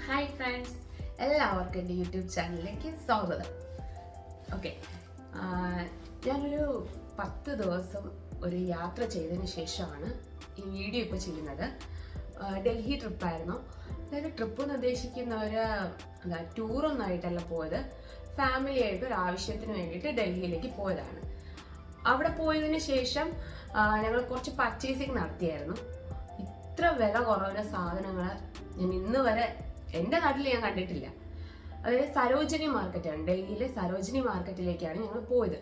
Hi friends എല്ലാവർക്കും എന്റെ YouTube ചാനലിലേക്ക് സ്വാഗതം. ഓക്കെ ഞാനൊരു പത്ത് ദിവസം ഒരു യാത്ര ചെയ്തതിന് ശേഷമാണ് ഈ വീഡിയോ ഇപ്പോൾ ചെയ്യുന്നത്. ഡൽഹി ട്രിപ്പായിരുന്നു അതായത് ട്രിപ്പ് എന്ന് ഉദ്ദേശിക്കുന്നവർ എന്താ ടൂറൊന്നും ആയിട്ടല്ല പോയത്. ഫാമിലി ആയിട്ട് ഒരു ആവശ്യത്തിന് വേണ്ടിയിട്ട് ഡൽഹിയിലേക്ക് പോയതാണ്. അവിടെ പോയതിന് ശേഷം ഞങ്ങൾ കുറച്ച് പർച്ചേസിങ് നടത്തിയായിരുന്നു. ഇത്ര വില കുറവിന് സാധനങ്ങൾ ഞാൻ ഇന്ന് വരെ എന്റെ നാട്ടിൽ ഞാൻ കണ്ടിട്ടില്ല. അതായത് സരോജിനി മാർക്കറ്റാണ് ഡൽഹിയിലെ സരോജിനി മാർക്കറ്റിലേക്കാണ് ഞങ്ങൾ പോയത്.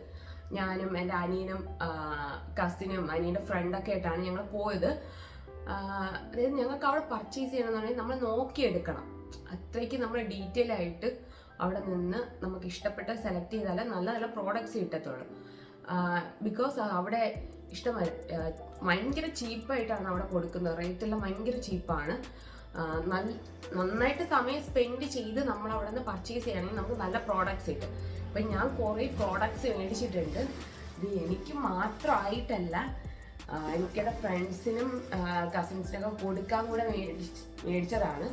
ഞാനും എന്റെ അനിയനും കസിനും അനിയന്റെ ഫ്രണ്ടൊക്കെ ആയിട്ടാണ് ഞങ്ങൾ പോയത്. അതായത് ഞങ്ങൾക്ക് അവിടെ പർച്ചേസ് ചെയ്യണമെന്നുണ്ടെങ്കിൽ നമ്മൾ നോക്കിയെടുക്കണം അത്രയ്ക്ക് നമ്മൾ ഡീറ്റെയിൽ ആയിട്ട് അവിടെ നിന്ന് നമുക്ക് ഇഷ്ടപ്പെട്ട സെലക്ട് ചെയ്താലേ നല്ല നല്ല പ്രോഡക്റ്റ്സ് കിട്ടത്തുള്ളൂ. ബിക്കോസ് അവിടെ ഇഷ്ടം ഭയങ്കര ചീപ്പായിട്ടാണ് അവിടെ കൊടുക്കുന്നത്. റേറ്റ് എല്ലാം ഭയങ്കര ചീപ്പാണ് നന്നായിട്ട് സമയം സ്പെൻഡ് ചെയ്ത് നമ്മൾ അവിടെ നിന്ന് പർച്ചേസ് ചെയ്യുകയാണെങ്കിൽ നമുക്ക് നല്ല പ്രോഡക്റ്റ്സ് കിട്ടും. അപ്പം ഞാൻ കുറേ പ്രോഡക്റ്റ്സ് മേടിച്ചിട്ടുണ്ട്. ഇത് എനിക്ക് മാത്രമായിട്ടല്ല എനിക്കെന്റെ ഫ്രണ്ട്സിനും കസിൻസിനൊക്കെ കൊടുക്കാൻ കൂടെ മേടിച്ച് മേടിച്ചതാണ്.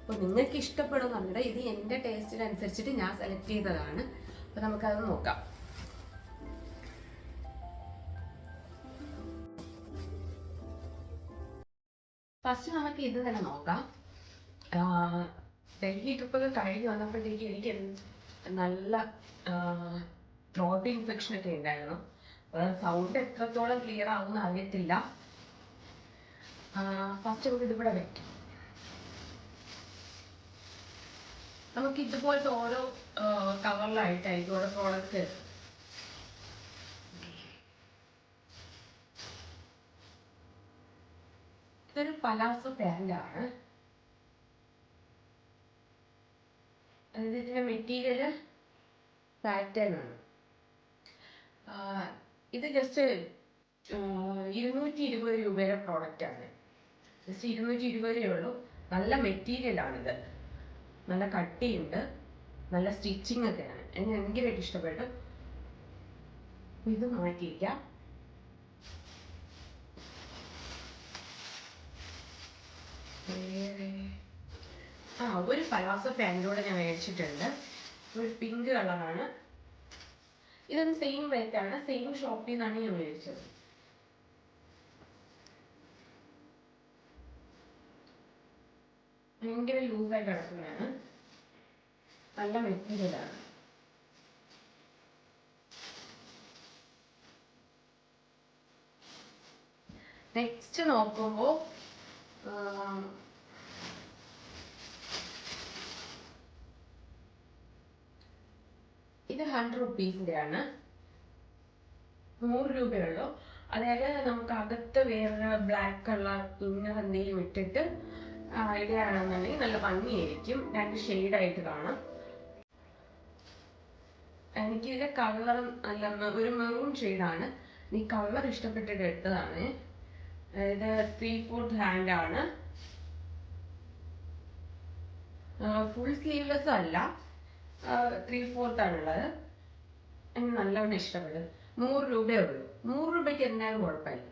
അപ്പോൾ നിങ്ങൾക്ക് ഇഷ്ടപ്പെടുന്നുണ്ട് ഇത് എന്റെ ടേസ്റ്റിനനുസരിച്ചിട്ട് ഞാൻ സെലക്ട് ചെയ്തതാണ്. അപ്പോൾ നമുക്കത് നോക്കാം. ഫസ്റ്റ് നമുക്ക് ഇത് തന്നെ നോക്കാം. ഡൽഹി ട്രിപ്പൊക്കെ കഴിഞ്ഞ് വന്നപ്പോഴത്തേക്ക് എനിക്ക് നല്ല ത്രോട്ട് ഇൻഫെക്ഷൻ ഒക്കെ ഉണ്ടായിരുന്നു. സൗണ്ട് എത്രത്തോളം ക്ലിയർ ആവുമെന്ന് അറിയത്തില്ല. ഫസ്റ്റ് നമുക്ക് ഇതിവിടെ വെക്കാം. നമുക്ക് ഇതുപോലത്തെ ഓരോ കവറിലായിട്ടായിരിക്കും ഓരോ പ്രോഡക്റ്റ് ഇതൊരു പലാസോ പാന്റാണ് അതായത് ഇതിന്റെ മെറ്റീരിയൽ പാറ്റേൺ ആണ് ഇത് ജസ്റ്റ് ഇരുന്നൂറ്റി ഇരുപത് രൂപയുടെ പ്രോഡക്റ്റ് ആണ് ജസ്റ്റ് ഇരുന്നൂറ്റി ഇരുപത് ഉള്ളൂ. നല്ല മെറ്റീരിയൽ ആണിത് നല്ല കട്ടിയുണ്ട്. നല്ല സ്റ്റിച്ചിങ് ഒക്കെയാണ് എനിക്ക് ഭയങ്കരമായിട്ട് ഇഷ്ടപ്പെട്ടു. ഇത് മാറ്റിയിരിക്കാം ആ ഒരു പലാസോ പാന്റ് കൂടെ ഞാൻ മേടിച്ചിട്ടുണ്ട്. ഒരു പിങ്ക് കളറാണ്. ഇതൊന്ന് സെയിം റേറ്റ് ആണ്. സെയിം ഷോപ്പിൽ നിന്നാണ് ഞാൻ മേടിച്ചത്. ഭയങ്കര ലൂസായി കിടക്കുന്നതാണ് നല്ല മെറ്റീരിയലാണ് നെക്സ്റ്റ് നോക്കുമ്പോൾ ഇത് ഹൺഡ്രഡ് റുപ്പീസിന്റെ ആണ് നൂറ് രൂപയുള്ളൂ. അതായത് നമുക്ക് അകത്ത് വേറെ ബ്ലാക്ക് കളർ ഇന്നർ എന്തെങ്കിലും ഇട്ടിട്ട് ഇടുകയാണെന്നുണ്ടെങ്കിൽ നല്ല ഭംഗിയായിരിക്കും. രണ്ട് ഷെയ്ഡായിട്ട് കാണാം. എനിക്ക് ഇതിന്റെ കളർ നല്ല ഒരു മെറൂൺ ഷെയ്ഡാണ് ഈ കളർ ഇഷ്ടപ്പെട്ടിട്ട് എടുത്തതാണ്. ഇത് ത്രീ ഫോർത്ത് ഹാൻഡ് ആണ്. ഫുൾ സ്ലീവ്ലെസ് അല്ല. ത്രീ ഫോർത്ത് ആണുള്ളത്. എനിക്ക് നല്ലവണ്ണം ഇഷ്ടപ്പെട്ടു. നൂറ് രൂപയേ ഉള്ളൂ. നൂറ് രൂപയ്ക്ക് എന്തായാലും കുഴപ്പമില്ല.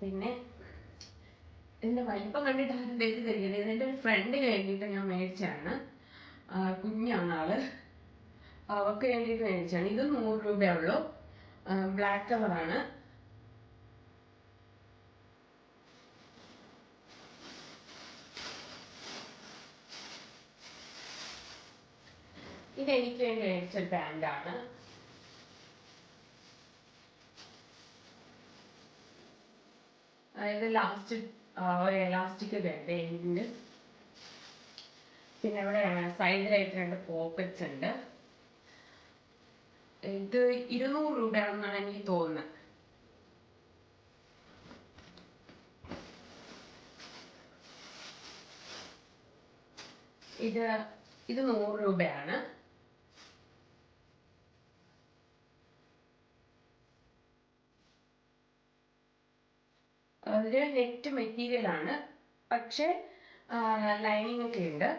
പിന്നെ ഇതിന്റെ വലിപ്പം കണ്ടിട്ട് ആരും തെറ്റിദ്ധരിക്കരുത്. എന്റെ ഒരു ഫ്രണ്ട് വേണ്ടിയിട്ട് ഞാൻ മേടിച്ചാണ് കുഞ്ഞാണ് ആൾ. അവർക്ക് വേണ്ടിയിട്ട് മേടിച്ചാണ് ഇത് നൂറ് രൂപയേ ഉള്ളൂ. ബ്ലാക്ക് കളറാണ് ഇത് എനിക്ക് വേണ്ടി മേടിച്ചൊരു പാന്റാണ് അതായത് ലാസ്റ്റ് എലാസ്റ്റിക് ഉണ്ട് എൻഡിന് പിന്നെ ഇവിടെ സൈഡിലായിട്ട് രണ്ട് പോക്കറ്റ്സ് ഉണ്ട്. ഇത് ഇരുന്നൂറ് രൂപയാണെന്നാണ് എനിക്ക് തോന്നുന്നത് ഇത് ഇത് നൂറ് രൂപയാണ്. ഒരു നെറ്റ് മെറ്റീരിയൽ ആണ് പക്ഷെ ലൈനിങ് ഒക്കെ ഉണ്ട്.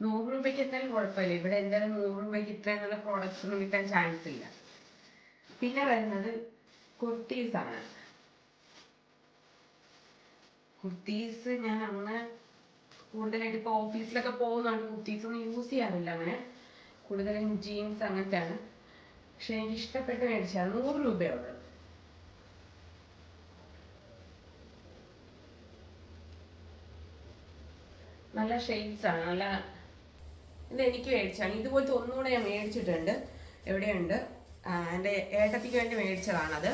നൂറ് രൂപയ്ക്ക് എന്തായാലും കുഴപ്പമില്ല. ഇവിടെ എന്തായാലും നൂറ് രൂപയ്ക്ക് ഇത്രയും നല്ല പ്രോഡക്റ്റ്സ് ഒന്നും കിട്ടാൻ ചാൻസ് ഇല്ല. പിന്നെ വരുന്നത് കുർത്തീസ് ആണ്. കുർത്തീസ് ഞാൻ അങ്ങനെ കൂടുതലായിട്ട് ഇപ്പൊ ഓഫീസിലൊക്കെ പോകുന്നതാണ്. കുർത്തീസ് ഒന്നും യൂസ് ചെയ്യാറില്ല അങ്ങനെ. കൂടുതലും ജീൻസ് അങ്ങനത്തെയാണ്. പക്ഷെ എനിക്ക് ഇഷ്ടപ്പെട്ട് മേടിച്ചാൽ നൂറ് രൂപയേ ഉള്ളൂ. നല്ല ഷെയ്ഡ്സ് ആണ്. നല്ല ഇത് എനിക്ക് മേടിച്ചാണ് ഇതുപോലത്തെ ഒന്നുകൂടെ ഞാൻ മേടിച്ചിട്ടുണ്ട്. എവിടെയുണ്ട്? എന്റെ ഏട്ടത്തിക്ക് വേണ്ടി മേടിച്ചതാണത്.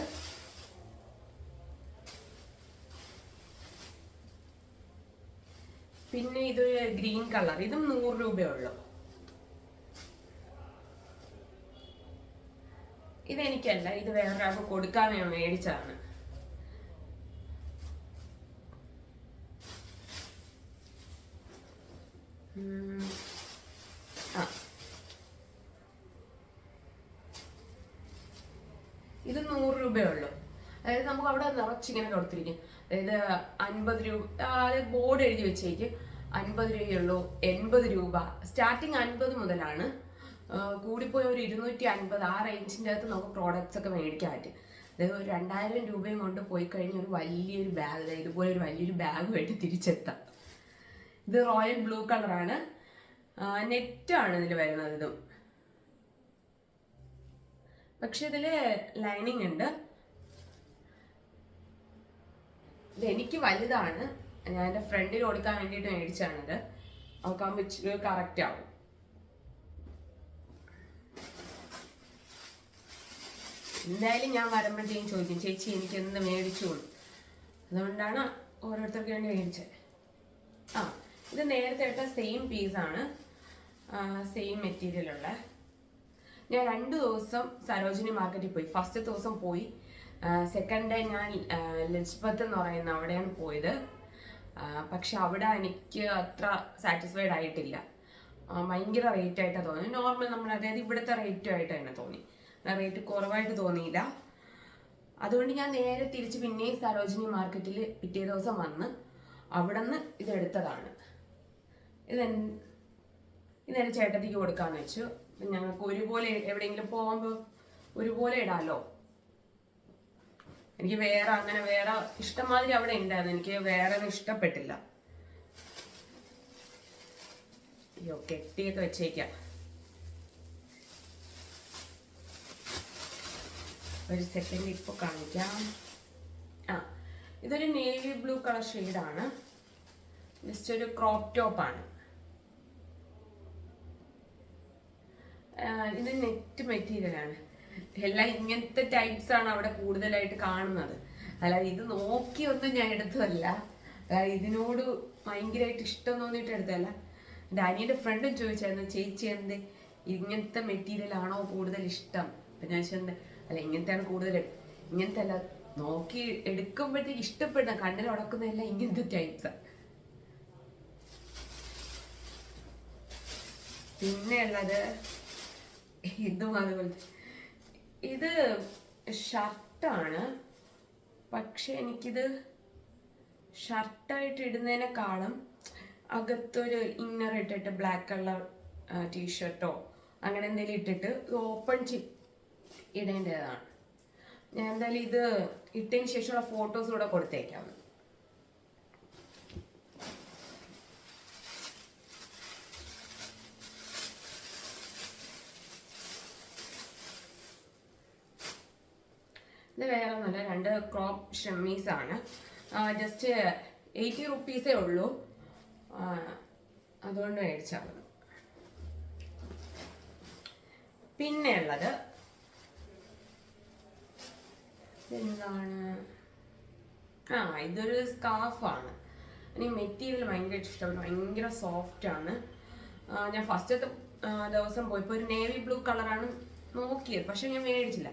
പിന്നെ ഇത് ഗ്രീൻ കളർ. ഇതും നൂറ് രൂപയേ ഉള്ളൂ. ഇതെനിക്കല്ല ഇത് വേറൊരാൾക്ക് കൊടുക്കാൻ ഞാൻ മേടിച്ചതാണ്. ഉം. നിറച്ചിങ്ങനെ കൊടുത്തിരിക്കും. അതായത് അൻപത് രൂപ അതായത് ബോർഡ് എഴുതി വെച്ചേക്ക്. അൻപത് രൂപയുള്ളൂ എൺപത് രൂപ. സ്റ്റാർട്ടിങ് അൻപത് മുതലാണ്. കൂടിപ്പോയ ഒരു ഇരുന്നൂറ്റി അൻപത് ആ റേഞ്ചിന്റെ അകത്ത് നമുക്ക് പ്രോഡക്റ്റ്സ് ഒക്കെ മേടിക്കാൻ പറ്റും അതായത് ഒരു രണ്ടായിരം രൂപയും കൊണ്ട് പോയി കഴിഞ്ഞാൽ ഒരു വലിയൊരു ബാഗ് അതായത് ഇതുപോലെ ഒരു വലിയൊരു ബാഗുമായിട്ട് തിരിച്ചെത്താം. ഇത് റോയൽ ബ്ലൂ കളറാണ് നെറ്റാണ് ഇതിൽ വരുന്നത് ഇതും. പക്ഷെ ഇതിൽ ലൈനിങ് ഉണ്ട്. എനിക്ക് വലുതാണ്. ഞാൻ എന്റെ ഫ്രണ്ടിന് കൊടുക്കാൻ വേണ്ടിയിട്ട് മേടിച്ചാണിത്. അവൾക്കാകുമ്പോൾ ഇച്ചിരി കറക്റ്റ് ആവും. എന്തായാലും ഞാൻ വരുമ്പോഴത്തേക്കും ചോദിക്കും ചേച്ചി എനിക്ക് എന്ത് മേടിച്ചു എന്ന്." അതുകൊണ്ടാണ് ഓരോരുത്തർക്ക് വേണ്ടി മേടിച്ചത്. ആ ഇത് നേരത്തെ ഇട്ട സെയിം പീസാണ് സെയിം മെറ്റീരിയൽ ഉള്ള. ഞാൻ രണ്ട് ദിവസം സരോജിനി മാർക്കറ്റിൽ പോയി. ഫസ്റ്റ് ദിവസം പോയി. സെക്കൻഡ് ഡേ ഞാൻ ലജ്പത്ത് എന്ന് പറയുന്ന അവിടെയാണ് പോയത്. പക്ഷെ അവിടെ എനിക്ക് അത്ര സാറ്റിസ്ഫൈഡ് ആയിട്ടില്ല. ഭയങ്കര റേറ്റ് ആയിട്ടാണ് തോന്നി. നോർമൽ നമ്മൾ അതായത് ഇവിടുത്തെ റേറ്റും ആയിട്ട് തന്നെ തോന്നി. റേറ്റ് കുറവായിട്ട് തോന്നിയില്ല. അതുകൊണ്ട് ഞാൻ നേരെ തിരിച്ച് പിന്നെയും സരോജിനി മാർക്കറ്റിൽ പിറ്റേ ദിവസം വന്ന് അവിടെ നിന്ന് ഇതെടുത്തതാണ്. ഇത് ഇതെന്റെ ചേട്ടത്തിക്ക് കൊടുക്കാന്ന് വെച്ചു. ഞങ്ങൾക്ക് ഒരുപോലെ എവിടെയെങ്കിലും പോകുമ്പോൾ ഒരുപോലെ ഇടാലോ? എനിക്ക് വേറെ അങ്ങനെ വേറെ ഇഷ്ടംമാതിരി അവിടെ ഉണ്ടായിരുന്നു. എനിക്ക് വേറെ ഇഷ്ടപ്പെട്ടില്ല. അയ്യോ കെട്ടിയൊക്കെ വെച്ചേക്കാം. ഒരു സെക്കൻഡ് ഇപ്പൊ കാണിക്കാം. ആ ഇതൊരു നേവി ബ്ലൂ കളർ ഷെയ്ഡാണ് ജസ്റ്റ് ഒരു ക്രോപ്പ് ടോപ്പാണ് ഇത് നെറ്റ് മെറ്റീരിയൽ ആണ്. എല്ലാം ഇങ്ങനത്തെ ടൈപ്സ് ആണ് അവിടെ കൂടുതലായിട്ട് കാണുന്നത്. അല്ല ഇത് നോക്കിയൊന്നും ഞാൻ എടുത്തതല്ല. ഇതിനോട് ഭയങ്കരമായിട്ട് ഇഷ്ടം തോന്നിയിട്ട് എടുത്തതല്ല. എന്റെ അനിയന്റെ ഫ്രണ്ടും ചോദിച്ചായിരുന്നു ചേച്ചി എന്ത്? ഇങ്ങനത്തെ മെറ്റീരിയൽ ആണോ കൂടുതൽ ഇഷ്ടം? അപ്പം ഞാൻ ചോദിച്ചത് അല്ല ഇങ്ങനത്തെയാണ് കൂടുതൽ ഇങ്ങനത്തെ അല്ല നോക്കി എടുക്കുമ്പോഴത്തേക്ക് ഇഷ്ടപ്പെടുന്ന കണ്ണിൽ ഉടക്കുന്നതെല്ലാം ഇങ്ങനത്തെ ടൈപ്സാണ് പിന്നെയുള്ളത് ഇതും അതുപോലത്തെ ഇത് ഷർട്ടാണ്. പക്ഷെ എനിക്കിത് ഷർട്ടായിട്ട് ഇടുന്നതിനെക്കാളും അകത്തൊരു ഇന്നർ ഇട്ടിട്ട് ബ്ലാക്ക് കളർ ടീഷർട്ടോ അങ്ങനെ എന്തെങ്കിലും ഇട്ടിട്ട് ഓപ്പൺ ഇടേണ്ടതാണ്. ഞാൻ എന്തായാലും ഇത് ഇട്ടതിന് ശേഷമുള്ള ഫോട്ടോസ് കൂടെ കൊടുത്തേക്കാം. ഇത് വേറെ ഒന്നുമല്ല രണ്ട് ക്രോപ്പ് ഷെമ്മീസ് ആണ്. ജസ്റ്റ് എയ്റ്റി റുപ്പീസേ ഉള്ളൂ. അതുകൊണ്ട് മേടിച്ചാൽ മതി. പിന്നെ ഉള്ളത് എന്താണ് ആ ഇതൊരു സ്കാർഫാണ് എനിക്ക് മെറ്റീരിയൽ ഭയങ്കര ഇഷ്ടമാണ് ഭയങ്കര സോഫ്റ്റ് ആണ്. ഞാൻ ഫസ്റ്റത്തെ ദിവസം പോയപ്പോൾ ഒരു നേവി ബ്ലൂ കളറാണ് നോക്കിയത്. പക്ഷെ ഞാൻ മേടിച്ചില്ല.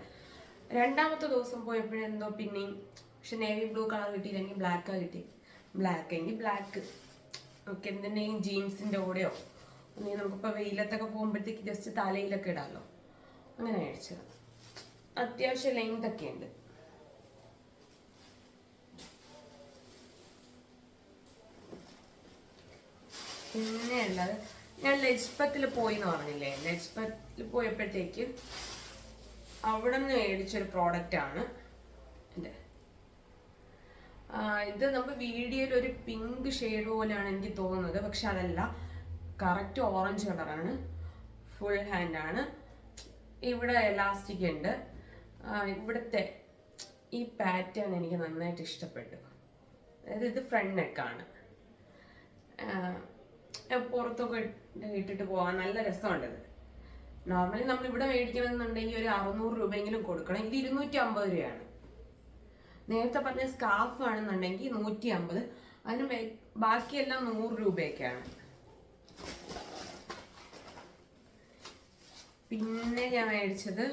രണ്ടാമത്തെ ദിവസം പോയപ്പോഴെന്തോ പിന്നെയും പക്ഷെ നേവി ബ്ലൂ കളർ കിട്ടിയില്ലെങ്കിൽ ബ്ലാക്കാണ് കിട്ടി. ബ്ലാക്ക് എങ്കിൽ ബ്ലാക്ക് നമുക്ക് എന്തിന്റെയും ജീൻസിന്റെ കൂടെയോ? അല്ലെങ്കിൽ നമുക്കിപ്പോൾ വെയിലത്തൊക്കെ പോകുമ്പോഴത്തേക്ക് ജസ്റ്റ് തലയിലൊക്കെ ഇടാമല്ലോ അങ്ങനെ അടിച്ചത് അത്യാവശ്യം ലെങ്ത് ഒക്കെ ഉണ്ട്. പിന്നെയുള്ളത് ഞാൻ ലജ്പത്തിൽ പോയി എന്ന് പറഞ്ഞില്ലേ? ലജ്പത്തിൽ പോയപ്പോഴത്തേക്ക് അവിടെ നിന്ന് മേടിച്ചൊരു പ്രോഡക്റ്റ് ആണ്. ഇത് നമ്മൾ വീഡിയോയിൽ ഒരു പിങ്ക് ഷെയ്ഡ് പോലെയാണ് എനിക്ക് തോന്നുന്നത്. പക്ഷെ അതല്ല കറക്റ്റ് ഓറഞ്ച് കളറാണ് ഫുൾ ഹാൻഡ് ആണ്. ഇവിടെ എലാസ്റ്റിക് ഉണ്ട്. ഇവിടുത്തെ ഈ പാറ്റേൺ എനിക്ക് നന്നായിട്ട് ഇഷ്ടപ്പെട്ടു. അതായത് ഇത് ഫ്രണ്ട് നെക്കാണ് പുറത്തൊക്കെ ഇട്ട് ഇട്ടിട്ട് പോകാൻ നല്ല രസമുണ്ട് ഇത് നോർമലി നമ്മൾ ഇവിടെ മേടിക്കണമെന്നുണ്ടെങ്കിൽ ഒരു അറുന്നൂറ് രൂപയെങ്കിലും കൊടുക്കണം. ഇത് ഇരുന്നൂറ്റി അമ്പത് രൂപയാണ്. നേരത്തെ പറഞ്ഞ സ്കാർഫ് ആണെന്നുണ്ടെങ്കിൽ നൂറ്റി അമ്പത് അതിന് ബാക്കിയെല്ലാം നൂറ് രൂപയൊക്കെയാണ്. പിന്നെ ഞാൻ മേടിച്ചത്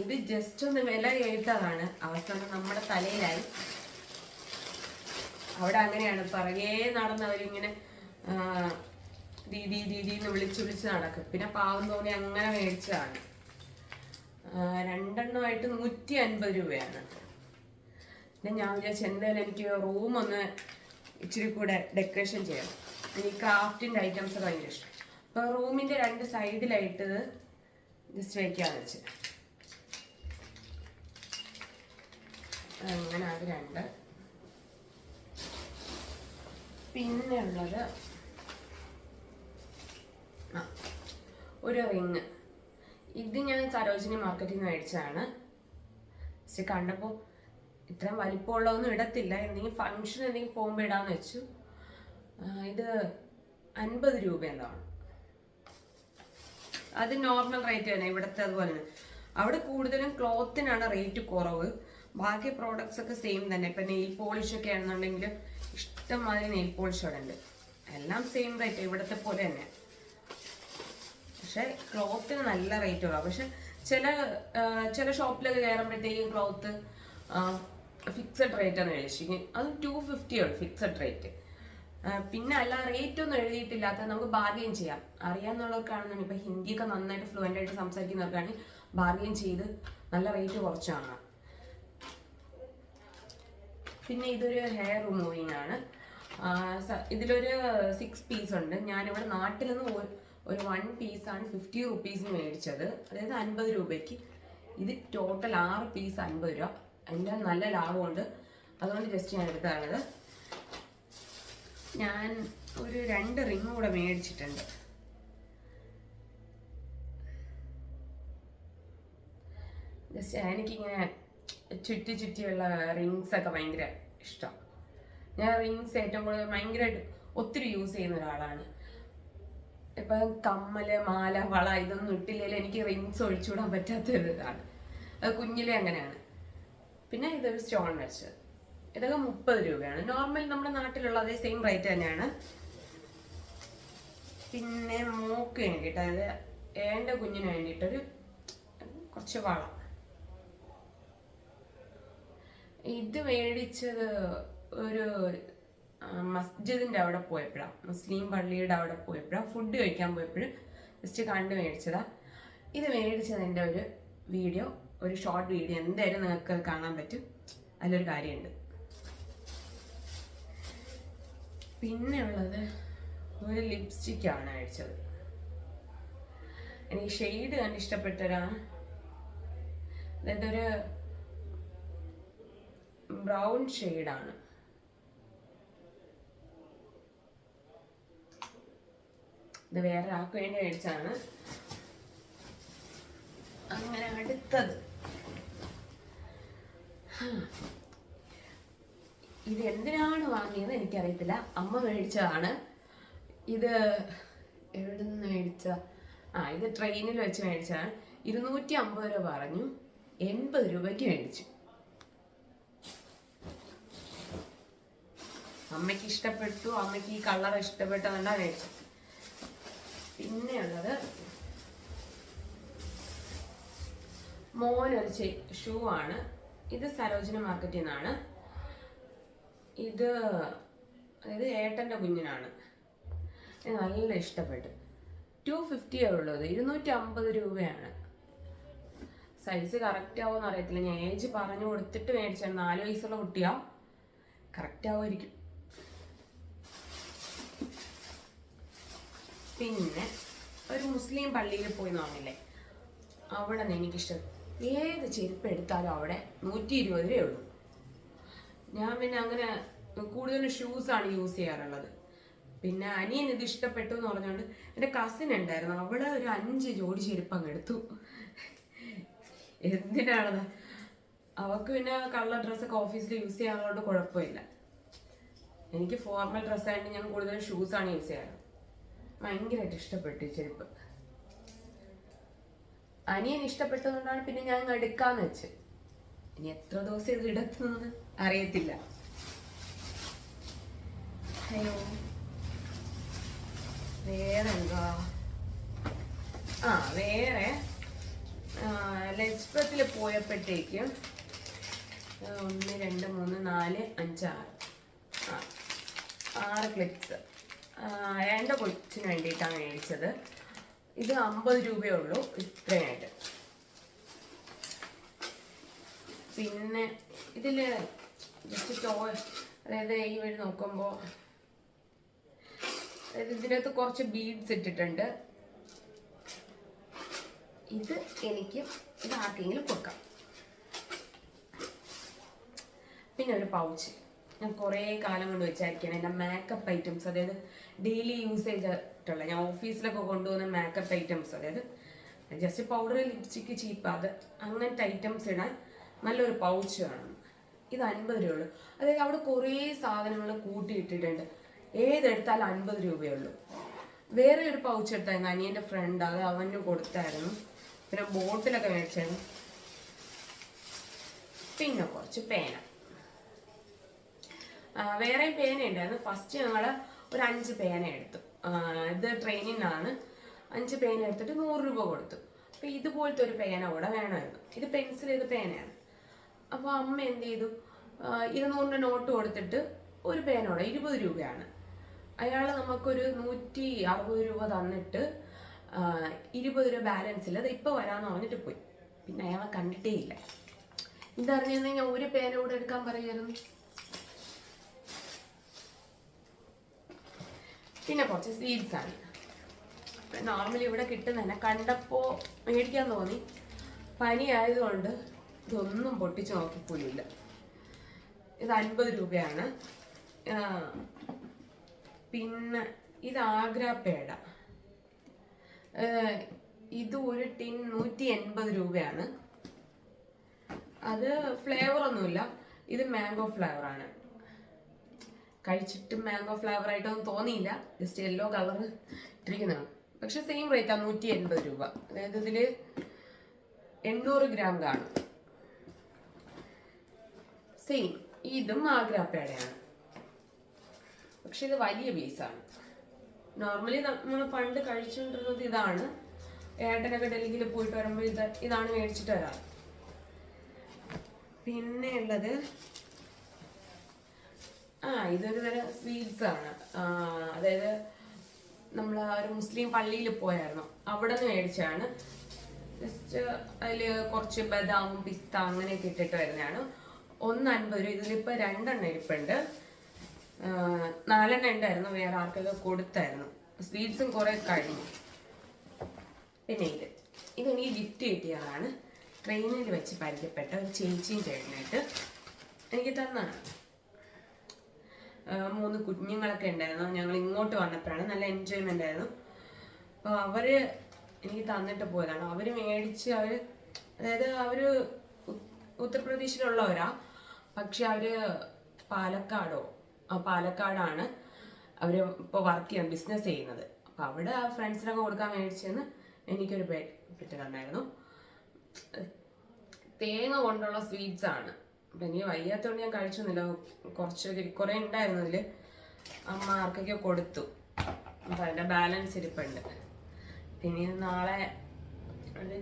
ഇത് ജസ്റ്റ് ഒന്ന് വില കേട്ടതാണ്. അവസാനം നമ്മുടെ തലയിലായി. അവിടെ അങ്ങനെയാണ്. പിറകെ നടന്നവരിങ്ങനെ ദീദി ദീദി എന്ന് വിളിച്ച് വിളിച്ച് നടക്കും. പിന്നെ പാവം തോന്നി അങ്ങനെ മേടിച്ചതാണ്. രണ്ടെണ്ണമായിട്ട് നൂറ്റി അൻപത് രൂപയാണ്. പിന്നെ ഞാൻ വിചാരിച്ചു എന്തായാലും എനിക്ക് റൂം ഒന്ന് ഇച്ചിരി കൂടെ ഡെക്കറേഷൻ ചെയ്യണം ഈ ക്രാഫ്റ്റിന്റെ ഐറ്റംസ് ഭയങ്കര ഇഷ്ടം. അപ്പോൾ റൂമിന്റെ രണ്ട് സൈഡിലായിട്ട് ജസ്റ്റ് വയ്ക്കാന്ന് വെച്ച്. അങ്ങനെ അത് രണ്ട്. പിന്നെ ഉള്ളത് ഒരു റിങ്. ഇത് ഞാൻ സരോജിനി മാർക്കറ്റിൽ നിന്ന് മേടിച്ചതാണ്. പക്ഷെ കണ്ടപ്പോൾ ഇത്രയും വലിപ്പമുള്ളതൊന്നും ഇടത്തില്ല. എന്തെങ്കിലും ഫങ്ഷൻ എന്തെങ്കിലും പോകുമ്പോൾ ഇടാന്ന് വെച്ചു. ഇത് അൻപത് രൂപ എന്താണ് അത് നോർമൽ റേറ്റ് തന്നെ ഇവിടുത്തെ അതുപോലെ തന്നെ. അവിടെ കൂടുതലും ക്ലോത്തിനാണ് റേറ്റ് കുറവ്. ബാക്കി പ്രോഡക്ട്സ് ഒക്കെ സെയിം തന്നെ. ഇപ്പം നെയിൽ പോളിഷ് ഒക്കെ ആണെന്നുണ്ടെങ്കിൽ ഇഷ്ടംമാതിരി നെയിൽ പോളിഷ് അവിടെ ഉണ്ട്. എല്ലാം സെയിം റേറ്റ് ഇവിടുത്തെ പോലെ തന്നെ. പക്ഷെ ക്ലോത്തിന് നല്ല റേറ്റ് കുറവാണ് പക്ഷെ ചില ചില ഷോപ്പിലൊക്കെ കയറുമ്പോഴത്തേക്കും ക്ലോത്ത് ഫിക്സഡ് റേറ്റ് ആണ് എഴുതിയിരിക്കും അത് ടു ഫിഫ്റ്റിയാണ് ഫിക്സഡ് റേറ്റ് പിന്നെ അല്ല റേറ്റ് ഒന്നും എഴുതിയിട്ടില്ലാത്ത നമുക്ക് ബാർഗെയിൻ ചെയ്യാം. അറിയാവുന്നവർക്കാണെന്നുണ്ടെങ്കിൽ ഇപ്പം ഹിന്ദിയൊക്കെ നന്നായിട്ട് ഫ്ലുവന്റ് ആയിട്ട് സംസാരിക്കുന്നവർക്കാണെങ്കിൽ ബാർഗെയിൻ ചെയ്ത് നല്ല റേറ്റ് കുറച്ചാണ് പിന്നെ ഇതൊരു ഹെയർ റിമൂവിങ് ആണ്. ഇതിലൊരു സിക്സ് പീസ് ഉണ്ട്. ഞാനിവിടെ നാട്ടിൽ നിന്ന് ഒരു- വൺ പീസാണ് ഫിഫ്റ്റി റുപ്പീസിന് മേടിച്ചത്. അതായത് അൻപത് രൂപയ്ക്ക്. ഇത് ടോട്ടൽ ആറ് പീസ് അൻപത് രൂപ. എന്റെ നല്ല ലാഭമുണ്ട്. അതുകൊണ്ട് ജസ്റ്റ് ഞാൻ എടുത്തതാണത് ഞാൻ ഒരു രണ്ട് റിങ് കൂടെ മേടിച്ചിട്ടുണ്ട്. ജസ്റ്റ് എനിക്കിങ്ങനെ ചുറ്റി ചുറ്റിയുള്ള റിങ്സ് ഒക്കെ ഭയങ്കര ഇഷ്ടം. ഞാൻ റിങ്സ് ഏറ്റവും കൂടുതൽ ഭയങ്കരമായിട്ട് ഒത്തിരി യൂസ് ചെയ്യുന്ന ഒരാളാണ്. ഇപ്പൊ കമ്മൽ മാല വള ഇതൊന്നും ഇട്ടില്ലെങ്കിൽ എനിക്ക് റിങ്സ് ഒഴിച്ചുവിടാൻ പറ്റാത്ത ഒരു ഇതാണ്. അത് കുഞ്ഞിലെ അങ്ങനെയാണ്. പിന്നെ ഇതൊരു സ്റ്റോൺ വെച്ച്. ഇതൊക്കെ മുപ്പത് രൂപയാണ്. നോർമൽ നമ്മുടെ നാട്ടിലുള്ള അതേ സെയിം റേറ്റ് തന്നെയാണ്. പിന്നെ മൂക്ക് വേണ്ടിയിട്ട് അതായത് ഏന്റെ കുഞ്ഞിന് വേണ്ടിയിട്ടൊരു കുറച്ച് വള. ഇത് മേടിച്ചത് ഒരു ആ, മസ്ജിദിന്റെ അവിടെ പോയപ്പോഴാണ് മുസ്ലിം പള്ളിയുടെ അവിടെ പോയപ്പോഴാണ് ഫുഡ് കഴിക്കാൻ പോയപ്പോഴും ജസ്റ്റ് കണ്ട് മേടിച്ചതാ. ഇത് മേടിച്ചതിന്റെ ഒരു വീഡിയോ ഒരു ഷോർട്ട് വീഡിയോ എന്തായാലും നിങ്ങൾക്ക് കാണാൻ പറ്റും. അതിലൊരു കാര്യമുണ്ട്. പിന്നെ ഉള്ളത് ഒരു ലിപ്സ്റ്റിക് ആണ് മേടിച്ചത്. എനിക്ക് ഷെയ്ഡ് കണ്ട് ഇഷ്ടപ്പെട്ടൊരാണ് അതായത് ഒരു ബ്രൗൺ ഷെയ്ഡാണ് ഇത് വേറെ ആൾക്ക് വേണ്ടി മേടിച്ചാണ് അങ്ങനെ അടുത്തത്. ഇത് എന്തിനാണ് വാങ്ങിയത് എനിക്കറിയത്തില്ല. അമ്മ മേടിച്ചതാണ്. ഇത് എവിടെ നിന്ന് മേടിച്ച? ആ ഇത് ട്രെയിനിൽ വെച്ച് മേടിച്ചതാണ്. ഇരുന്നൂറ്റി അമ്പത് രൂപ പറഞ്ഞു. എൺപത് രൂപയ്ക്ക് മേടിച്ചു. അമ്മയ്ക്ക് ഇഷ്ടപ്പെട്ടു. അമ്മയ്ക്ക് ഈ കളർ ഇഷ്ടപ്പെട്ടതുകൊണ്ടാണ് മേടിച്ചത്. പിന്നെയുള്ളത് മോനൊരു ഷൂ ആണ്. ഇത് സരോജിനി മാർക്കറ്റിൽ നിന്നാണ്. ഇത് അതായത് ഏട്ടന്റെ കുഞ്ഞിനാണ്. നല്ല ഇഷ്ടപ്പെട്ടു. ടു ഫിഫ്റ്റിയേ ഉള്ളത് ഇരുന്നൂറ്റി അമ്പത് രൂപയാണ്. സൈസ് കറക്റ്റ് ആവുമെന്ന് അറിയത്തില്ല. ഞാൻ ഏജ് പറഞ്ഞു കൊടുത്തിട്ട് മേടിച്ചാണ് നാല് വയസ്സുള്ള കുട്ടിയാ. കറക്റ്റ് ആവുമായിരിക്കും. പിന്നെ ഒരു മുസ്ലിം പള്ളിയിൽ പോയി നോങ്ങില്ലേ അവിടെ നിന്ന് എനിക്കിഷ്ടം. ഏത് ചെരുപ്പ് എടുത്താലും അവിടെ നൂറ്റി ഇരുപത് രൂപയേ ഉള്ളൂ. ഞാൻ പിന്നെ അങ്ങനെ കൂടുതലും ഷൂസാണ് യൂസ് ചെയ്യാറുള്ളത്. പിന്നെ അനിയൻ ഇത് ഇഷ്ടപ്പെട്ടു എന്ന് പറഞ്ഞുകൊണ്ട് എന്റെ കസിൻ ഉണ്ടായിരുന്നു. അവൾ ഒരു അഞ്ച് ജോഡി ചെരുപ്പ് അങ്ങ് എടുത്തു. എന്തിനാണത്? അവൾക്ക് പിന്നെ കള്ള ഡ്രസ്സൊക്കെ ഓഫീസിൽ യൂസ് ചെയ്യാറുള്ളതുകൊണ്ട് കുഴപ്പമില്ല. എനിക്ക് ഫോർമൽ ഡ്രസ്സായിട്ട് ഞാൻ കൂടുതലും ഷൂസാണ് യൂസ് ചെയ്യാറ്. ഭയങ്കരമായിട്ട് ഇഷ്ടപ്പെട്ടു ചെരുപ്പ്. അനിയൻ ഇഷ്ടപ്പെട്ടതുകൊണ്ടാണ് പിന്നെ ഞാൻ എടുക്കാന്ന് വെച്ച് ഇനി എത്ര ദിവസം ഇത് ഇടത്തുനിന്ന് അറിയത്തില്ല. അയ്യോ. വേറെ എന്താ ആ വേറെ. ലജ്പത്തിൽ പോയപ്പോഴത്തേക്കും ഒന്ന് രണ്ട് മൂന്ന് നാല് അഞ്ച് ആറ്. ആ ആറ് ക്ലിപ്സ് എന്റെ കൊച്ചിന് വേണ്ടിയിട്ടാണ് മേടിച്ചത്. ഇത് അമ്പത് രൂപയേ ഉള്ളൂ ഇത്രയായിട്ട് പിന്നെ ഇതിൽ ജസ്റ്റ് ടോ അതായത് ഈ വഴി നോക്കുമ്പോൾ അതായത് ഇതിനകത്ത് കുറച്ച് ബീഡ്സ് ഇട്ടിട്ടുണ്ട്. ഇത് എനിക്ക് ഇത് ആർക്കെങ്കിലും കൊടുക്കാം. പിന്നെ ഒരു പൗച്ച് ഞാൻ കുറേ കാലം കൊണ്ട് വെച്ചായിരിക്കണം എന്റെ മേക്കപ്പ് ഐറ്റംസ് അതായത് ഡെയിലി യൂസേജ് ആയിട്ടുള്ള ഞാൻ ഓഫീസിലൊക്കെ കൊണ്ടുപോകുന്ന മേക്കപ്പ് ഐറ്റംസ് അതായത് ജസ്റ്റ് പൗഡർ ലിപ്സ്റ്റിക്ക് ചീപ്പ് അത് അങ്ങനത്തെ ഐറ്റംസ് ഇടാൻ നല്ലൊരു പൗച്ച് വേണം. ഇത് അൻപത് രൂപയുള്ളൂ. അതായത് അവിടെ കുറേ സാധനങ്ങൾ കൂട്ടിയിട്ടിട്ടുണ്ട്. ഏതെടുത്താലും അൻപത് രൂപയുള്ളൂ. വേറെ ഒരു പൗച്ച് എടുത്തായിരുന്നു അനിയന്റെ ഫ്രണ്ട് അത് അവന് കൊടുത്തായിരുന്നു. പിന്നെ ബോട്ടിലൊക്കെ മേടിച്ചായിരുന്നു. പിന്നെ കുറച്ച് പേന. ആ, വേറെയും പേന ഉണ്ടായിരുന്നു ഫസ്റ്റ് ഞങ്ങൾ ഒരു അഞ്ച് പേന എടുത്തു. ഇത് ട്രെയിനിങ് ആണ് അഞ്ച് പേന എടുത്തിട്ട് നൂറ് രൂപ കൊടുത്തു. അപ്പൊ ഇതുപോലത്തെ ഒരു പേന കൂടെ വേണമായിരുന്നു. ഇത് പെൻസിൽ ഇത് പേനയാണ്. അപ്പോൾ അമ്മ എന്ത് ചെയ്തു? ഇരുന്നൂറിന്റെ നോട്ട് കൊടുത്തിട്ട് ഒരു പേന കൂടെ ഇരുപത് രൂപയാണ്. അയാൾ നമുക്കൊരു നൂറ്റി അറുപത് രൂപ തന്നിട്ട് ഇരുപത് രൂപ ബാലൻസ് ഇല്ല അത് ഇപ്പോൾ വരാമെന്ന് പറഞ്ഞിട്ട് പോയി. പിന്നെ അയാളെ കണ്ടിട്ടേ ഇല്ല. ഇതറിഞ്ഞിരുന്നെങ്കിൽ ഒരു പേന കൂടെ എടുക്കാൻ പറയുമായിരുന്നു. പിന്നെ കുറച്ച് സീഡ്സ് ആണ്. നോർമലി ഇവിടെ കിട്ടുന്നതന്നെ കണ്ടപ്പോൾ മേടിക്കാൻ തോന്നി. പനി ആയതുകൊണ്ട് ഇതൊന്നും പൊട്ടിച്ച് നോക്കിപ്പോലില്ല ഇത് അൻപത് രൂപയാണ്. പിന്നെ ഇത് ആഗ്ര പേട. ഇത് ഒരു ടിൻ നൂറ്റി എൺപത് രൂപയാണ്. അത് ഫ്ലേവർ ഒന്നുമില്ല. ഇത് മാംഗോ ഫ്ലേവറാണ് കഴിച്ചിട്ട് മാംഗോ ഫ്ലേവർ ആയിട്ടൊന്നും തോന്നിയില്ല. ജസ്റ്റ് യെല്ലോ കളർ ഇട്ടിരിക്കുന്നതാണ് പക്ഷെ സെയിം റേറ്റ് ആണ് നൂറ്റി എൺപത് രൂപ. അതായത് ഇതിൽ എണ്ണൂറ് ഗ്രാം കാണും. സെയിം ഇതും ആഗ്രാപ്പേടയാണ് പക്ഷെ ഇത് വലിയ പീസാണ് നോർമലി നമ്മൾ പണ്ട് കഴിച്ചുകൊണ്ടിരുന്നത് ഇതാണ്. ഏട്ടനൊക്കെ ഡൽഹിയിൽ പോയിട്ട് വരുമ്പോൾ ഇത് ഇതാണ് മേടിച്ചിട്ട് വരാറ്. പിന്നെ ഉള്ളത് ആ ഇതൊരു തരം സ്വീറ്റ്സ് ആണ്. അതായത് നമ്മൾ ഒരു മുസ്ലിം പള്ളിയിൽ പോയായിരുന്നു. അവിടെ നിന്ന് മേടിച്ചാണ്. ജസ്റ്റ് അതിൽ കുറച്ച് ബദാമും പിസ്ത അങ്ങനെയൊക്കെ ഇട്ടിട്ട് വരുന്നതാണ്. ഒന്ന് അൻപത് രൂപ. ഇതിലിപ്പോൾ രണ്ടെണ്ണം ഇരിപ്പുണ്ട്. നാലെണ്ണം ഉണ്ടായിരുന്നു. വേറെ ആർക്കൊക്കെ കൊടുത്തായിരുന്നു. സ്വീറ്റ്സും കുറേ കഴിഞ്ഞു. പിന്നെ ഇത്. ഇതെനിക്ക് ഗിഫ്റ്റ് കിട്ടിയതാണ്. ട്രെയിനിൽ വെച്ച് പരിചയപ്പെട്ട ഒരു ചേച്ചിയും ചേട്ടനായിട്ട് എനിക്ക് തന്നതാണ്. മൂന്ന് കുഞ്ഞുങ്ങളൊക്കെ ഉണ്ടായിരുന്നു. ഞങ്ങൾ ഇങ്ങോട്ട് വന്നപ്പോഴാണ് നല്ല എൻജോയ്മെന്റ് ആയിരുന്നു. അപ്പോൾ അവർ എനിക്ക് തന്നിട്ട് പോയതാണ്. അവർ മേടിച്ച് അവർ അതായത് അവർ ഉത്തർപ്രദേശിലുള്ളവരാ. പക്ഷെ അവർ പാലക്കാടോ ആ പാലക്കാടാണ് അവർ ഇപ്പോൾ വർക്ക് ചെയ്യാൻ ബിസിനസ് ചെയ്യുന്നത്. അപ്പോൾ അവിടെ ആ ഫ്രണ്ട്സിനൊക്കെ കൊടുക്കാൻ മേടിച്ചെന്ന് എനിക്കൊരു പെറ്റ് തന്നായിരുന്നു. തേങ്ങ കൊണ്ടുള്ള സ്വീറ്റ്സ് ആണ്. അപ്പം എനിക്ക് വയ്യാത്തതുകൊണ്ട് ഞാൻ കഴിച്ചൊന്നുമില്ല. കുറച്ച് കുറേ ഉണ്ടായിരുന്നു അതിൽ അമ്മ ആർക്കൊക്കെ കൊടുത്തു. അപ്പം അതിന്റെ ബാലൻസ് ഇരിപ്പുണ്ട്. പിന്നെ നാളെ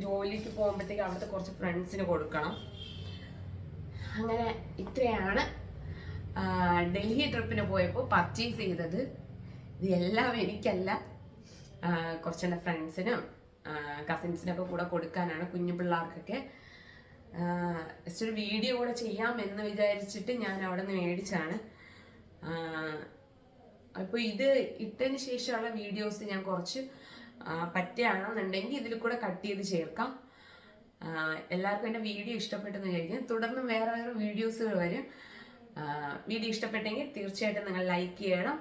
ജോലിക്ക് പോകുമ്പോഴത്തേക്ക് അവിടുത്തെ കുറച്ച് ഫ്രണ്ട്സിന് കൊടുക്കണം. അങ്ങനെ ഇത്രയാണ്. ഡൽഹി ട്രിപ്പിന് പോയപ്പോൾ പർച്ചേസ് ചെയ്തത് ഇത് എല്ലാം എനിക്കല്ല. കുറച്ച് ഫ്രണ്ട്സിനും കസിൻസിനൊക്കെ കൂടെ കൊടുക്കാനാണ് കുഞ്ഞു പിള്ളേർക്കൊക്കെ ജസ്റ്റ് ഒരു വീഡിയോ കൂടെ ചെയ്യാം എന്ന് വിചാരിച്ചിട്ട് ഞാൻ അവിടെ നിന്ന് മേടിച്ചാണ് അപ്പോൾ ഇത് ഇട്ടതിന് ശേഷമുള്ള വീഡിയോസ് ഞാൻ കുറച്ച് പറ്റുകയാണെന്നുണ്ടെങ്കിൽ ഇതിൽ കൂടെ കട്ട് ചെയ്ത് ചേർക്കാം. എല്ലാവർക്കും എന്റെ വീഡിയോ ഇഷ്ടപ്പെട്ടെന്ന് വിചാരിക്കും തുടർന്ന് വേറെ വേറെ വീഡിയോസുകൾ വരും. വീഡിയോ ഇഷ്ടപ്പെട്ടെങ്കിൽ തീർച്ചയായിട്ടും നിങ്ങൾ ലൈക്ക് ചെയ്യണം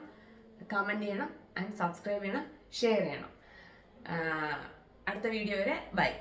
കമന്റ് ചെയ്യണം ആൻഡ് സബ്സ്ക്രൈബ് ചെയ്യണം ഷെയർ ചെയ്യണം. അടുത്ത വീഡിയോ വരെ ബൈ